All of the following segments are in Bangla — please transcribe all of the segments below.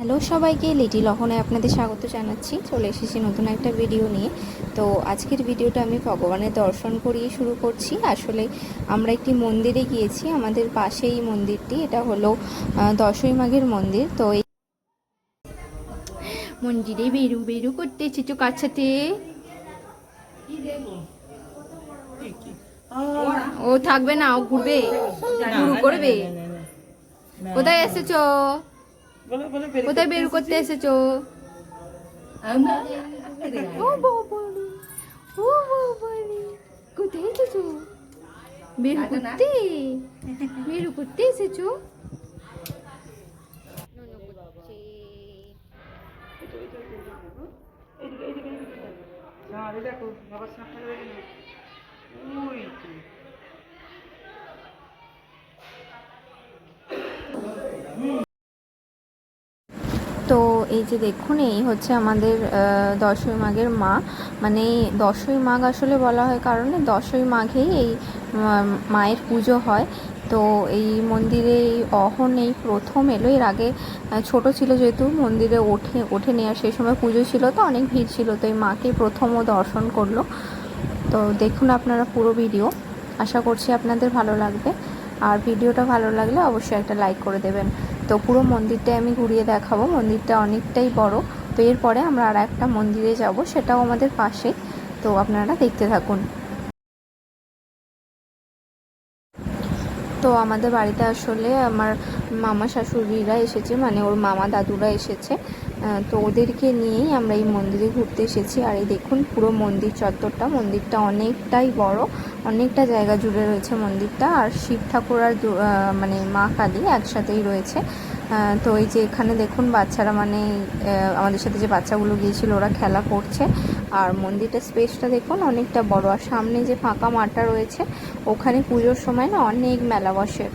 হ্যালো সবাইকে লিটিল লহনে আপনাদের স্বাগত জানাচ্ছি চলে এসেছি নতুন একটা ভিডিও নিয়ে তো আজকের ভিডিওটা আমি ভগবানের দর্শন করিয়ে শুরু করছি আসলে আমরা একটি মন্দিরে গিয়েছি আমাদের পাশে এই মন্দিরটি এটা হলো দশই মাঘের মন্দির তো এই মন্দিরে বেরু বেরু করতে এসেছ কাছাতে ও থাকবে না ও ঘুরবে শুরু করবে কোথায় এসেছ কোথায় বের করতে এসেছ? কোথায় এসেছ? বের করতে? বের করতে এসেছ? দেখো বাবার সামনে দেখে ওই তো। তো এই যে দেখুন, এই হচ্ছে আমাদের দশই মাঘের মা। মানে দশই মাঘ আসলে বলা হয় কারণে দশই মাঘেই এই মায়ের পুজো হয়। তো এই মন্দিরে এই অহন এই প্রথম এলো। এর আগে ছোট ছিল যেহেতু, মন্দিরে ওঠে ওঠে আর সেই সময় পুজো ছিল, তো অনেক ভিড় ছিল। তো এই মাকে প্রথমও দর্শন করল। তো দেখুন আপনারা পুরো ভিডিও। আশা করছি আপনাদের ভালো লাগবে। আর ভিডিওটা ভালো লাগলে অবশ্যই একটা লাইক করে দেবেন। তো পুরো মন্দিরটাই আমি ঘুরিয়ে দেখাবো। মন্দিরটা অনেকটাই বড়। তো এরপরে আমরা আর একটা মন্দিরে যাব, সেটাও আমাদের পাশে। তো আপনারা দেখতে থাকুন। তো আমাদের বাড়িতে আসলে আমার মামা শাশুড়িরা এসেছে মানে ওর মামা দাদুরা এসেছে। তো ওদেরকে নিয়েই আমরা এই মন্দিরে ঘুরতে এসেছি। আর এই দেখুন, পুরো মন্দির চত্বরটা। মন্দিরটা অনেকটাই বড়, অনেকটা জায়গা জুড়ে রয়েছে মন্দিরটা। আর শিব ঠাকুর আর মানে মা কালী একসাথেই রয়েছে। তো এই যে এখানে দেখুন, বাচ্চারা মানে আমাদের সাথে যে বাচ্চাগুলো গিয়েছিল, ওরা খেলা করছে। আর মন্দিরটা স্পেসটা দেখুন, অনেকটা বড়। আর সামনে যে ফাঁকা মাঠটা রয়েছে, ওখানে পুজোর সময় না অনেক মেলা বসে।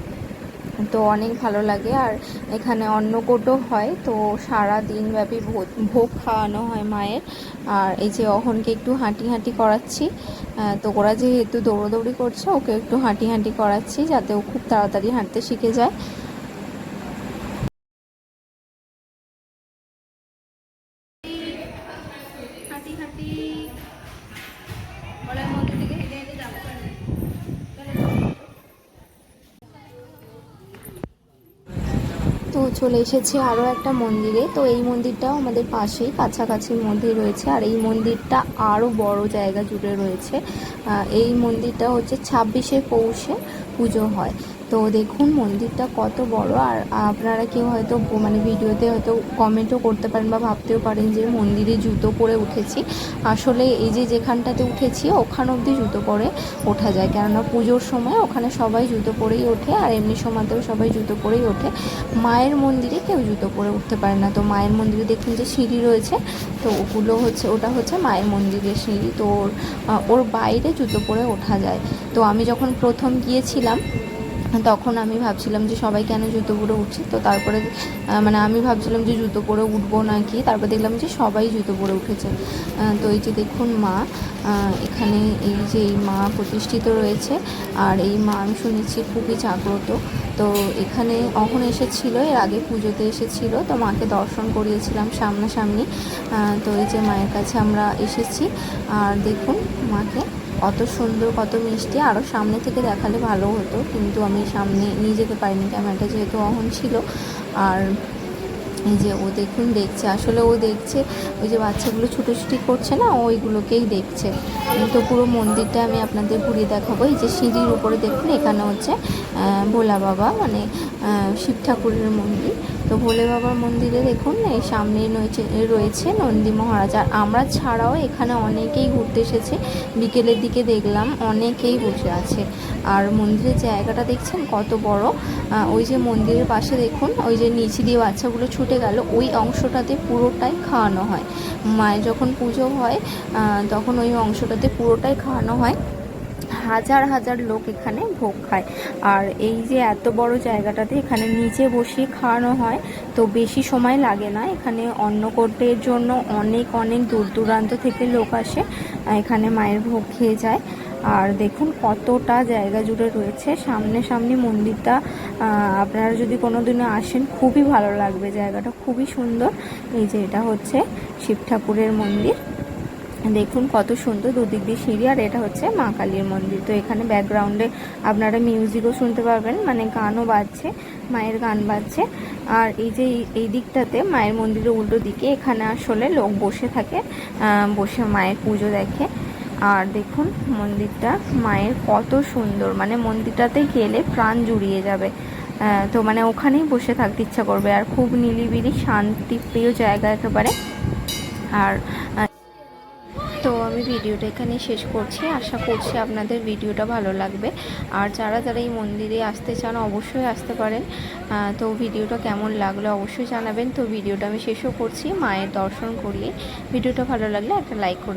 তো অনেক ভালো লাগে। আর এখানে অন্নকূটও হয়, তো সারা দিন ব্যাপী ভোগ ভোগ খাওয়ানো হয় মায়ের। আর এই যে অহনকে একটু হাঁটি হাঁটি করাচ্ছি তো ওরা যেহেতু দৌড়োদৌড়ি করছে, ওকে একটু হাঁটি হাঁটি করাচ্ছি যাতে ও খুব তাড়াতাড়ি হাঁটতে শিখে যায়। হাঁটি হাঁটি। চলে এসেছি আরও একটা মন্দিরে। তো এই মন্দিরটাও আমাদের পাশেই কাছাকাছির মন্দির রয়েছে। আর এই মন্দিরটা আরও বড় জায়গা জুড়ে রয়েছে। এই মন্দিরটা হচ্ছে ছাব্বিশে পৌষে পুজো হয়। তো দেখুন, মন্দিরটা কত বড়। আর আপনারা কেউ হয়তো মানে ভিডিওতে হয়তো কমেন্টও করতে পারেন বা ভাবতেও পারেন যে মন্দিরে জুতো পরে উঠেছি। আসলে এই যে যেখানটাতে উঠেছি, ওখান অবধি জুতো পরে ওঠা যায়। কেননা পুজোর সময় ওখানে সবাই জুতো পরেই ওঠে আর এমনি সময়তেও সবাই জুতো পরেই ওঠে। মায়ের মন্দিরে কেউ জুতো পরে উঠতে পারে না। তো মায়ের মন্দিরে দেখুন যে সিঁড়ি রয়েছে, তো ওগুলো হচ্ছে, ওটা হচ্ছে মায়ের মন্দিরের সিঁড়ি। তো ওর ওর বাইরে জুতো পরে ওঠা যায়। তো আমি যখন প্রথম গিয়েছিলাম তখন আমি ভাবছিলাম যে সবাই কেন জুতো পরে উঠছে? তো তারপরে মানে আমি ভাবছিলাম যে জুতো পরে উঠবো নাকি? তারপর দেখলাম যে সবাই জুতো পরে উঠেছে। তো এই যে দেখুন মা এখানে এই যে এই মা প্রতিষ্ঠিত রয়েছে আর এই মা আমি শুনেছি খুবই জাগ্রত। তো এখানে অহন এসেছিল, এর আগে পুজোতে এসেছিল। তো মাকে দর্শন করিয়েছিলাম সামনাসামনি। তো এই যে মায়ের কাছে আমরা এসেছি। আর দেখুন মাকে কত সুন্দর, কত মিষ্টি আরও সামনে থেকে দেখালে ভালো হতো। কিন্তু আমি সামনে নিয়ে যেতে পারিনি ক্যামেরাটা যেহেতু অহন ছিল। আর এই যে ও দেখুন, দেখছে। আসলে ও দেখছে, ওই যে বাচ্চাগুলো ছুটোছুটি করছে না, ওইগুলোকেই দেখছে। তো পুরো মন্দিরটা আমি আপনাদের ঘুরিয়ে দেখাবো। এই যে সিঁড়ির উপরে দেখুন, এখানে হচ্ছে ভোলা বাবা মানে শিব ঠাকুরের মন্দির। তো ভোলে বাবার মন্দিরে দেখুন, এই সামনে রয়েছে রয়েছে নন্দী মহারাজ। আর আমরা ছাড়াও এখানে অনেকেই ঘুরতে এসেছে। বিকেলের দিকে দেখলাম অনেকেই বসে আছে। আর মন্দিরের জায়গাটা দেখছেন কত বড়। ওই যে মন্দিরের পাশে দেখুন, ওই যে নিচে দিয়ে বাচ্চাগুলো ছুটে গেল, ওই অংশটাতে পুরোটাই খাওয়ানো হয়। মায়ের যখন পুজো হয় তখন ওই অংশটাতে পুরোটাই খাওয়ানো হয়। হাজার হাজার লোক এখানে ভোগ খায়। আর এই যে এত বড় জায়গাটাতে এখানে নিচে বসিয়ে খাওয়ানো হয়, তো বেশি সময় লাগে না। এখানে অন্নকূটের জন্য অনেক অনেক দূর দূরান্ত থেকে লোক আসে এখানে মায়ের ভোগ খেয়ে যায়। আর দেখুন কতটা জায়গা জুড়ে রয়েছে। সামনে সামনে মন্দিরটা আপনারা যদি কোনো দিনও আসেন, খুবই ভালো লাগবে। জায়গাটা খুবই সুন্দর। এই যে এটা হচ্ছে শিব ঠাকুরের মন্দির। দেখুন কত সুন্দর দুদিক দিয়ে সিঁড়ি, আর এটা হচ্ছে মা কালীর মন্দির। তো এখানে ব্যাকগ্রাউন্ডে আপনারা মিউজিকও শুনতে পারবেন মানে গানও বাজছে, মায়ের গান বাজছে। আর এই যে এই- দিকটাতে মায়ের মন্দিরের উল্টো দিকে এখানে আসলে লোক বসে থাকে বসে মায়ের পুজো দেখে। আর দেখুন মন্দিরটা, মায়ের কত সুন্দর মানে মন্দিরটাতে গেলে প্রাণ জুড়িয়ে যাবে। তো মানে ওখানেই বসে থাকতে ইচ্ছা করবে, আর খুব নিলিবিলি শান্তিপ্রিয় জায়গা একেবারে। আর তো আমি ভিডিওটা এখানে শেষ করছি। আশা করছি আপনাদের ভিডিওটা ভালো লাগবে। আর যারা যারা এই মন্দিরে আসতে চান অবশ্যই আসতে পারেন। তো ভিডিওটা কেমন লাগল অবশ্যই জানাবেন। তো ভিডিওটা আমি শেষও করছি। মায়ের দর্শন করিয়ে ভিডিওটা ভালো লাগলে একটা লাইক করে